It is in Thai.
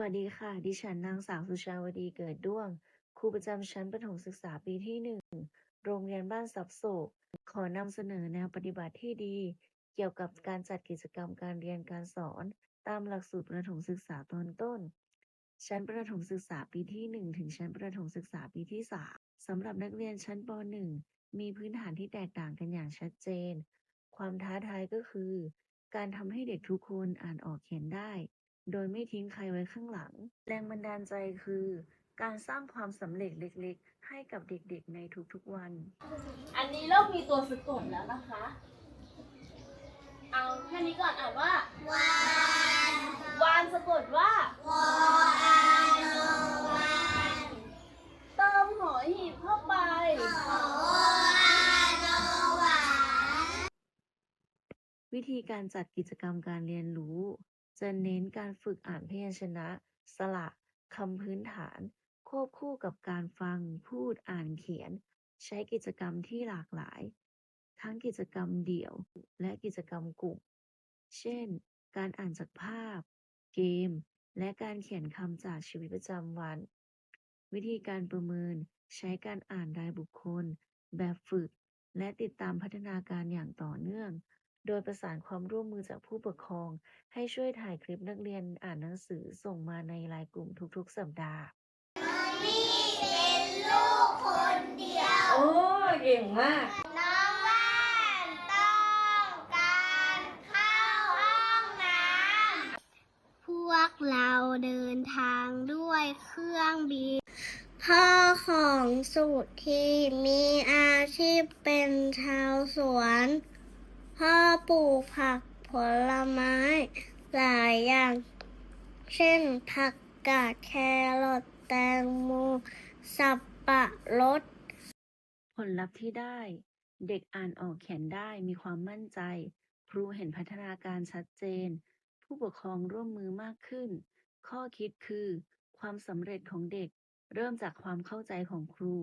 วัสดีค่ะ ดิฉันนางสาวสุชาวดีเกิดด้วง ครูประจำชั้นประถมศึกษาปีที่หนึ่ง โรงเรียนบ้านทรัพย์โศก ขอนำเสนอแนวปฏิบัติที่ดี เกี่ยวกับการจัดกิจกรรมการเรียนการสอน ตามหลักสูตรประถมศึกษาตอนต้น ชั้นประถมศึกษาปีที่1ถึงชั้นประถมศึกษาปีที่3สำหรับนักเรียนชั้นป .1 มีพื้นฐานที่แตกต่างกันอย่างชัดเจน ความท้าทายก็คือ การทำให้เด็กทุกคนอ่านออกเขียนได้ โดยไม่ทิ้งใครไว้ข้างหลัง แรงบันดาลใจคือ การสร้างความสำเร็จเล็กๆ ให้กับเด็กๆในทุกๆวัน อันนี้เริ่มมีตัวสะกดแล้วนะคะ เอาแค่นี้ก่อนอ่านว่าวานวานสะกดว่าวานเติมหอหีบเข้าไปวิธีการจัดกิจกรรมการเรียนรู้ จะเน้นการฝึกอ่านพยัญชนะ สระคำพื้นฐาน ควบคู่กับการฟังพูดอ่านเขียน ใช้กิจกรรมที่หลากหลาย ทั้งกิจกรรมเดี่ยวและกิจกรรมกลุ่ม เช่น การอ่านจากภาพ เกม และการเขียนคำจากชีวิตประจำวัน วิธีการประเมินใช้การอ่านรายบุคคล แบบฝึก และติดตามพัฒนาการอย่างต่อเนื่อง โดยประสานความร่วมมือจากผู้ปกครอง ให้ช่วยถ่ายคลิปนักเรียนอ่านหนังสือส่งมาในไลน์กลุ่มทุกๆ สัปดาห์โอ้เก่งมากน้องว่านต้องการเข้าห้องน้ำพวกเราเดินทางด้วยเครื่องบินพ่อของสุธีมีอาชีพเป็นชาวสวน พ่อปลูกผักผลไม้ หลายอย่าง เช่นผักกาดแครอทแตงโมสับปะรด ผลลัพธ์ที่ได้ เด็กอ่านออกเขียนได้มีความมั่นใจ ครูเห็นพัฒนาการชัดเจน ผู้ปกครองร่วมมือมากขึ้น ข้อคิดคือ ความสำเร็จของเด็กเริ่มจากความเข้าใจของครู